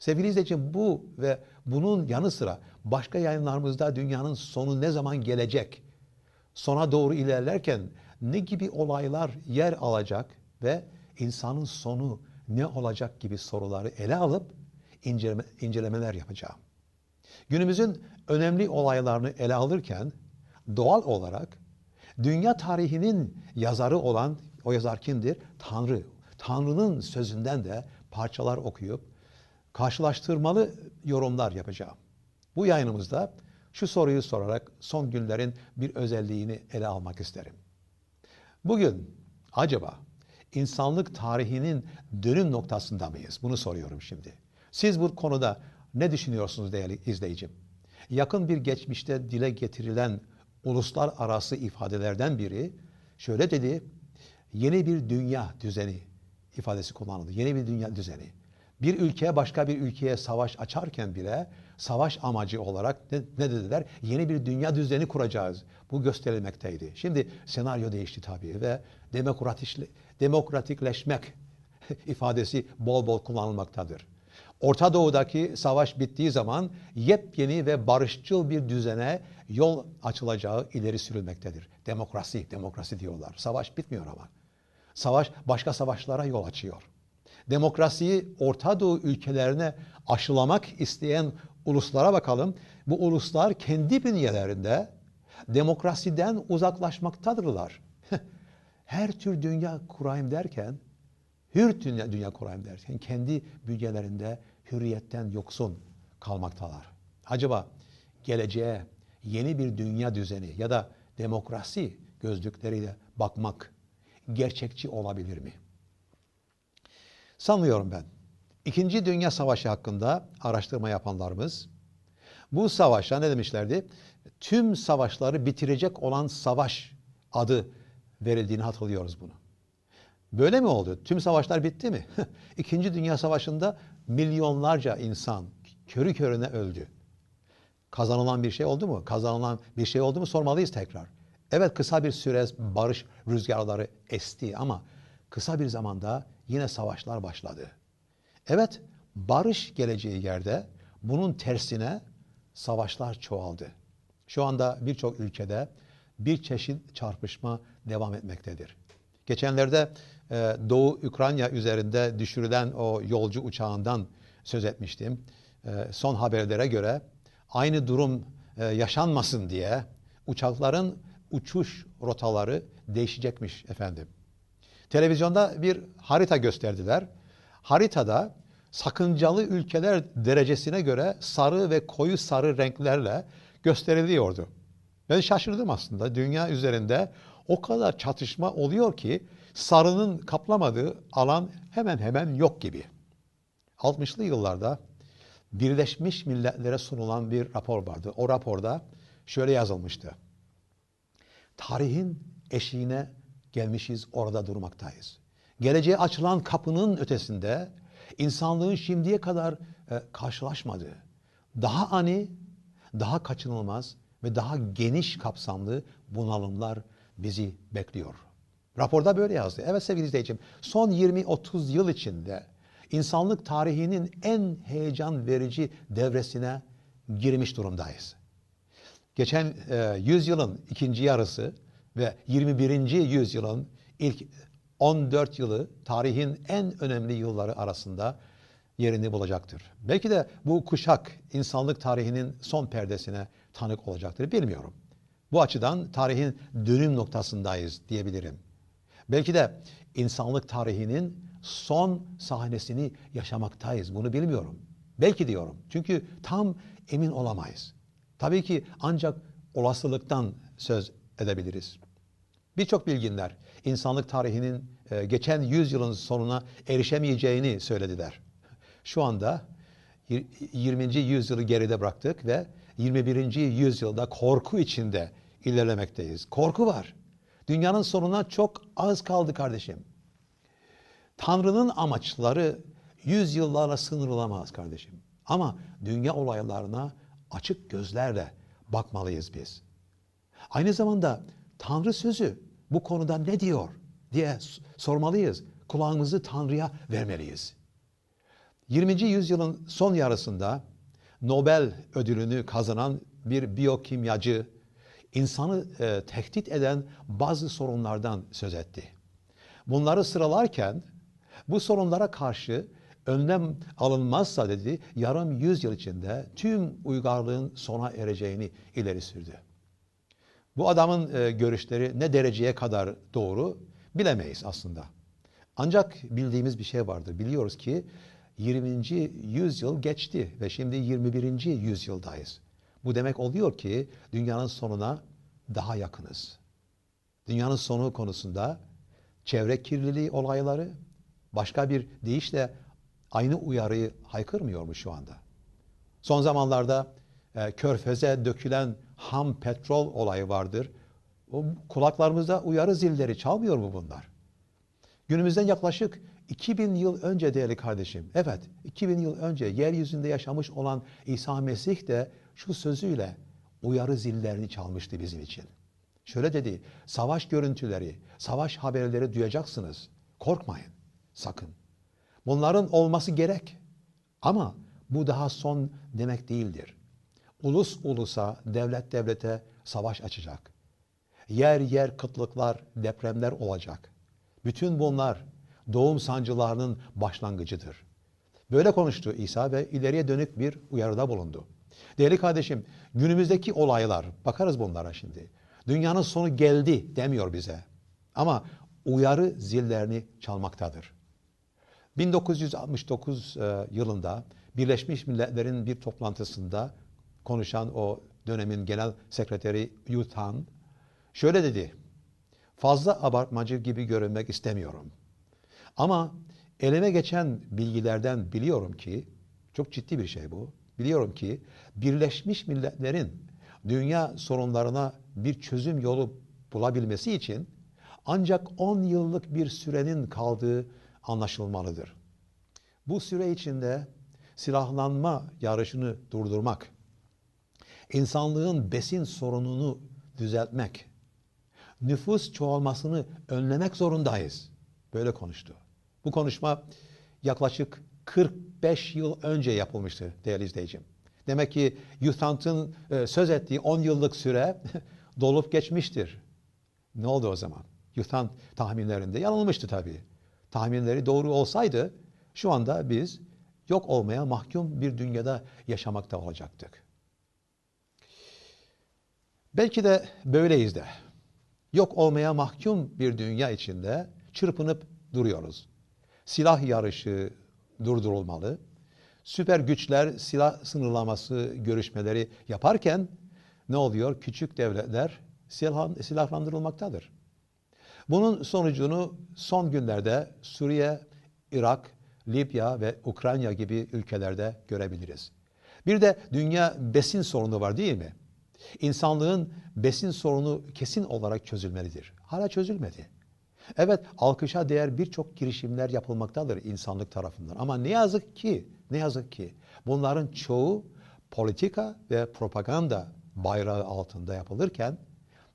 Sevgili izleyicilerim bu ve bunun yanı sıra başka yayınlarımızda dünyanın sonu ne zaman gelecek, sona doğru ilerlerken ne gibi olaylar yer alacak ve insanın sonu ne olacak gibi soruları ele alıp inceleme, incelemeler yapacağım. Günümüzün önemli olaylarını ele alırken doğal olarak dünya tarihinin yazarı olan o yazar kimdir? Tanrı. Tanrı'nın sözünden de parçalar okuyup karşılaştırmalı yorumlar yapacağım. Bu yayınımızda şu soruyu sorarak son günlerin bir özelliğini ele almak isterim. Bugün acaba insanlık tarihinin dönüm noktasında mıyız? Bunu soruyorum şimdi. Siz bu konuda ne düşünüyorsunuz değerli izleyicim? Yakın bir geçmişte dile getirilen uluslararası ifadelerden biri şöyle dedi. Yeni bir dünya düzeni ifadesi kullanıldı. Yeni bir dünya düzeni. Bir ülke başka bir ülkeye savaş açarken bile savaş amacı olarak ne, ne dediler? Yeni bir dünya düzeni kuracağız. Bu gösterilmekteydi. Şimdi senaryo değişti tabii ve demokratikleşmek ifadesi bol bol kullanılmaktadır. Orta Doğu'daki savaş bittiği zaman yepyeni ve barışçıl bir düzene yol açılacağı ileri sürülmektedir. Demokrasi, demokrasi diyorlar. Savaş bitmiyor ama. Savaş başka savaşlara yol açıyor. Demokrasiyi Orta Doğu ülkelerine aşılamak isteyen uluslara bakalım. Bu uluslar kendi bünyelerinde demokrasiden uzaklaşmaktadırlar. Her tür dünya kurayım derken, hür dünya, dünya kurayım derken kendi bünyelerinde hürriyetten yoksun kalmaktalar. Acaba geleceğe yeni bir dünya düzeni ya da demokrasi gözlükleriyle bakmak gerçekçi olabilir mi? Sanmıyorum ben. İkinci Dünya Savaşı hakkında araştırma yapanlarımız bu savaşa ne demişlerdi? Tüm savaşları bitirecek olan savaş adı verildiğini hatırlıyoruz bunu. Böyle mi oldu? Tüm savaşlar bitti mi? İkinci Dünya Savaşı'nda milyonlarca insan körü körüne öldü. Kazanılan bir şey oldu mu? Kazanılan bir şey oldu mu sormalıyız tekrar. Evet kısa bir süre barış rüzgarları esti ama kısa bir zamanda yine savaşlar başladı. Evet barış geleceği yerde bunun tersine savaşlar çoğaldı. Şu anda birçok ülkede bir çeşit çarpışma devam etmektedir. Geçenlerde e, Doğu Ukrayna üzerinde düşürülen o yolcu uçağından söz etmiştim. E, son haberlere göre aynı durum e, yaşanmasın diye uçakların uçuş rotaları değişecekmiş efendim. Televizyonda bir harita gösterdiler. Haritada sakıncalı ülkeler derecesine göre sarı ve koyu sarı renklerle gösteriliyordu. Ben şaşırdım aslında. Dünya üzerinde o kadar çatışma oluyor ki sarının kaplamadığı alan hemen hemen yok gibi. 60'lı yıllarda Birleşmiş Milletler'e sunulan bir rapor vardı. O raporda şöyle yazılmıştı. Tarihin eşiğine gelmişiz, orada durmaktayız. Geleceğe açılan kapının ötesinde insanlığın şimdiye kadar e, karşılaşmadığı, daha ani, daha kaçınılmaz ve daha geniş kapsamlı bunalımlar bizi bekliyor. Raporda böyle yazdı. Evet sevgili izleyicim, son 20-30 yıl içinde insanlık tarihinin en heyecan verici devresine girmiş durumdayız. Geçen e, yüzyılın ikinci yarısı ve 21. yüzyılın ilk 14 yılı tarihin en önemli yılları arasında yerini bulacaktır. Belki de bu kuşak insanlık tarihinin son perdesine tanık olacaktır bilmiyorum. Bu açıdan tarihin dönüm noktasındayız diyebilirim. Belki de insanlık tarihinin son sahnesini yaşamaktayız. Bunu bilmiyorum. Belki diyorum. Çünkü tam emin olamayız. Tabii ki ancak olasılıktan söz edebiliriz. Birçok bilginler insanlık tarihinin e, geçen yüzyılın sonuna erişemeyeceğini söylediler. Şu anda 20. yüzyılı geride bıraktık ve 21. yüzyılda korku içinde ilerlemekteyiz. Korku var. Dünyanın sonuna çok az kaldı kardeşim. Tanrı'nın amaçları yüzyıllarla sınırlamaz kardeşim. Ama dünya olaylarına açık gözlerle bakmalıyız biz. Aynı zamanda Tanrı sözü bu konuda ne diyor diye sormalıyız. Kulağımızı Tanrı'ya vermeliyiz. 20. yüzyılın son yarısında Nobel ödülünü kazanan bir biyokimyacı insanı e, tehdit eden bazı sorunlardan söz etti. Bunları sıralarken bu sorunlara karşı önlem alınmazsa dedi yarım yüzyıl içinde tüm uygarlığın sona ereceğini ileri sürdü. Bu adamın e, görüşleri ne dereceye kadar doğru bilemeyiz aslında. Ancak bildiğimiz bir şey vardır. Biliyoruz ki 20. yüzyıl geçti ve şimdi 21. yüzyıldayız. Bu demek oluyor ki dünyanın sonuna daha yakınız. Dünyanın sonu konusunda çevre kirliliği olayları başka bir deyişle aynı uyarıyı haykırmıyor mu şu anda? Son zamanlarda e, körfeze dökülen ham petrol olayı vardır. O kulaklarımızda uyarı zilleri çalmıyor mu bunlar? Günümüzden yaklaşık 2000 yıl önce değerli kardeşim, evet 2000 yıl önce yeryüzünde yaşamış olan İsa Mesih de şu sözüyle uyarı zillerini çalmıştı bizim için. Şöyle dedi, savaş görüntüleri, savaş haberleri duyacaksınız. Korkmayın, sakın. Bunların olması gerek. Ama bu daha son demek değildir. Ulus ulusa, devlet devlete savaş açacak. Yer yer kıtlıklar, depremler olacak. Bütün bunlar doğum sancılarının başlangıcıdır. Böyle konuştu İsa ve ileriye dönük bir uyarıda bulundu. Değerli kardeşim, günümüzdeki olaylar, bakarız bunlara şimdi. Dünyanın sonu geldi demiyor bize. Ama uyarı zillerini çalmaktadır. 1969 e, yılında Birleşmiş Milletler'in bir toplantısında konuşan o dönemin genel sekreteri Yutan şöyle dedi. Fazla abartmacı gibi görünmek istemiyorum. Ama elime geçen bilgilerden biliyorum ki çok ciddi bir şey bu. Biliyorum ki Birleşmiş Milletler'in dünya sorunlarına bir çözüm yolu bulabilmesi için ancak 10 yıllık bir sürenin kaldığı anlaşılmalıdır. Bu süre içinde silahlanma yarışını durdurmak, insanlığın besin sorununu düzeltmek, nüfus çoğalmasını önlemek zorundayız. Böyle konuştu. Bu konuşma yaklaşık 45 yıl önce yapılmıştı değerli izleyicim. Demek ki Yuthant'ın e, söz ettiği 10 yıllık süre dolup geçmiştir. Ne oldu o zaman? Yuthant tahminlerinde yanılmıştı tabii. Tahminleri doğru olsaydı şu anda biz yok olmaya mahkum bir dünyada yaşamakta olacaktık. Belki de böyleyiz de. Yok olmaya mahkum bir dünya içinde çırpınıp duruyoruz. Silah yarışı durdurulmalı. Süper güçler silah sınırlaması görüşmeleri yaparken ne oluyor? Küçük devletler silah, silahlandırılmaktadır. Bunun sonucunu son günlerde Suriye, Irak, Libya ve Ukrayna gibi ülkelerde görebiliriz. Bir de dünya besin sorunu var değil mi? İnsanlığın besin sorunu kesin olarak çözülmelidir. Hala çözülmedi. Evet alkışa değer birçok girişimler yapılmaktadır insanlık tarafından. Ama ne yazık ki, ne yazık ki bunların çoğu politika ve propaganda bayrağı altında yapılırken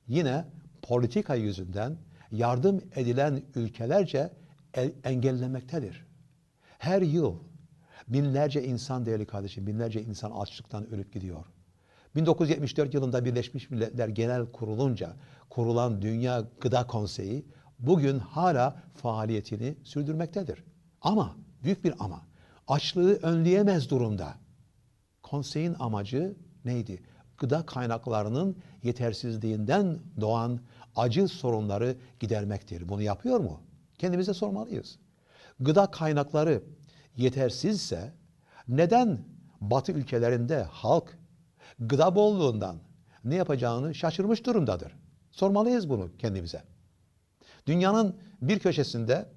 yine politika yüzünden yardım edilen ülkelerce engellemektedir. Her yıl binlerce insan değerli kardeşim, binlerce insan açlıktan ölüp gidiyor. 1974 yılında Birleşmiş Milletler Genel Kurulunca kurulan Dünya Gıda Konseyi bugün hala faaliyetini sürdürmektedir. Ama, büyük bir ama, açlığı önleyemez durumda. Konseyin amacı neydi? Gıda kaynaklarının yetersizliğinden doğan acil sorunları gidermektir. Bunu yapıyor mu? Kendimize sormalıyız. Gıda kaynakları yetersizse neden Batı ülkelerinde halk gıda bolluğundan ne yapacağını şaşırmış durumdadır? Sormalıyız bunu kendimize. Dünyanın bir köşesinde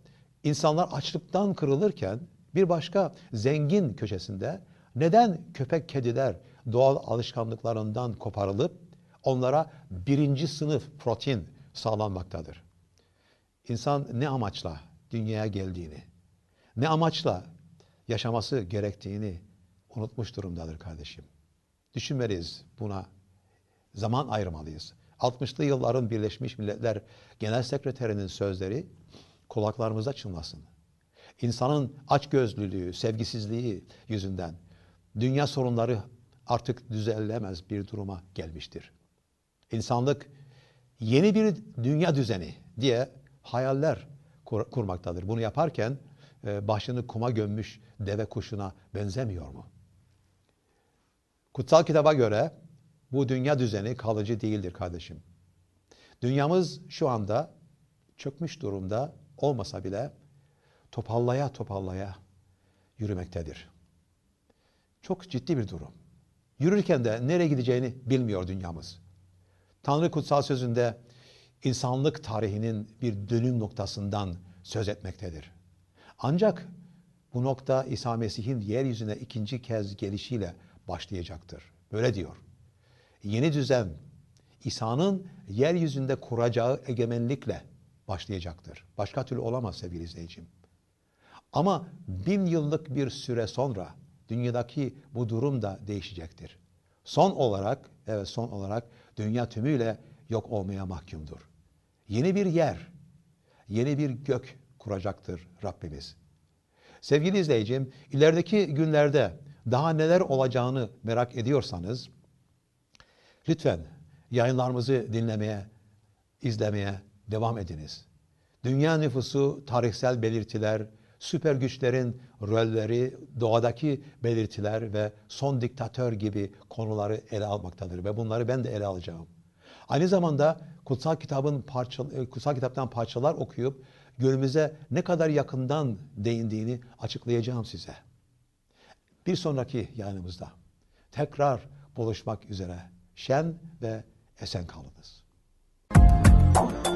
insanlar açlıktan kırılırken bir başka zengin köşesinde neden köpek kediler doğal alışkanlıklarından koparılıp onlara birinci sınıf protein sağlanmaktadır? İnsan ne amaçla dünyaya geldiğini, ne amaçla yaşaması gerektiğini unutmuş durumdadır kardeşim. Düşünmeliyiz buna. Zaman ayırmalıyız. 60'lı yılların Birleşmiş Milletler Genel Sekreterinin sözleri kulaklarımıza çınlasın. insanın açgözlülüğü, sevgisizliği yüzünden dünya sorunları artık düzellemez bir duruma gelmiştir. İnsanlık yeni bir dünya düzeni diye hayaller kur- kurmaktadır. Bunu yaparken e, başını kuma gömmüş deve kuşuna benzemiyor mu? Kutsal kitaba göre bu dünya düzeni kalıcı değildir kardeşim. Dünyamız şu anda çökmüş durumda olmasa bile topallaya topallaya yürümektedir. Çok ciddi bir durum. Yürürken de nereye gideceğini bilmiyor dünyamız. Tanrı kutsal sözünde insanlık tarihinin bir dönüm noktasından söz etmektedir. Ancak bu nokta İsa Mesih'in yeryüzüne ikinci kez gelişiyle başlayacaktır. Böyle diyor. Yeni düzen İsa'nın yeryüzünde kuracağı egemenlikle başlayacaktır. Başka türlü olamaz sevgili izleyicim. Ama bin yıllık bir süre sonra dünyadaki bu durum da değişecektir. Son olarak, evet son olarak dünya tümüyle yok olmaya mahkumdur. Yeni bir yer, yeni bir gök kuracaktır Rabbimiz. Sevgili izleyicim, ilerideki günlerde daha neler olacağını merak ediyorsanız lütfen yayınlarımızı dinlemeye, izlemeye devam ediniz. Dünya nüfusu, tarihsel belirtiler, süper güçlerin rolleri, doğadaki belirtiler ve son diktatör gibi konuları ele almaktadır ve bunları ben de ele alacağım. Aynı zamanda kutsal kitabın parça, kutsal kitaptan parçalar okuyup günümüze ne kadar yakından değindiğini açıklayacağım size. Bir sonraki yayınımızda tekrar buluşmak üzere. Şen ve esen kalınız. Merhaba,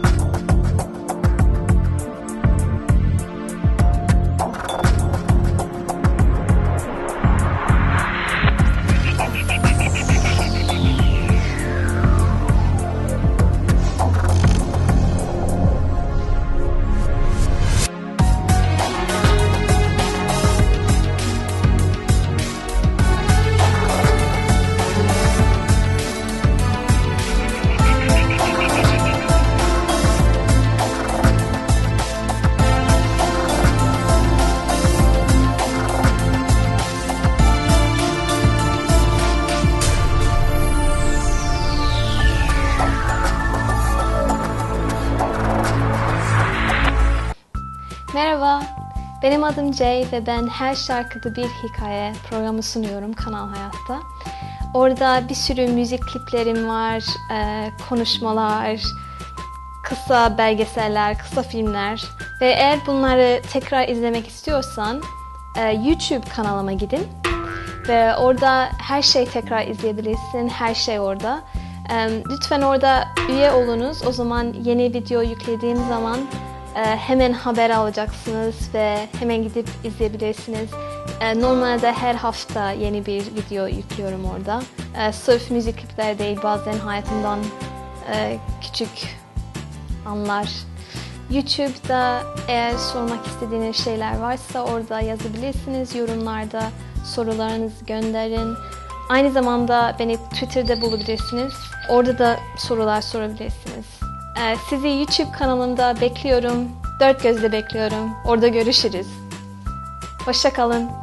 adım Jay ve ben her şarkıda bir hikaye programı sunuyorum Kanal Hayat'ta. Orada bir sürü müzik kliplerim var, e, konuşmalar, kısa belgeseller, kısa filmler ve eğer bunları tekrar izlemek istiyorsan e, YouTube kanalıma gidin ve orada her şeyi tekrar izleyebilirsin, her şey orada. E, lütfen orada üye olunuz, o zaman yeni video yüklediğim zaman hemen haber alacaksınız ve hemen gidip izleyebilirsiniz. E, Normalde her hafta yeni bir video yüklüyorum orada. E, Sırf müzik klipler değil, bazen hayatımdan e, küçük anlar. YouTube'da eğer sormak istediğiniz şeyler varsa orada yazabilirsiniz. Yorumlarda sorularınızı gönderin. Aynı zamanda beni Twitter'da bulabilirsiniz. Orada da sorular sorabilirsiniz. Ee, Sizi YouTube kanalımda bekliyorum. Dört gözle bekliyorum. Orada görüşürüz. Hoşça kalın.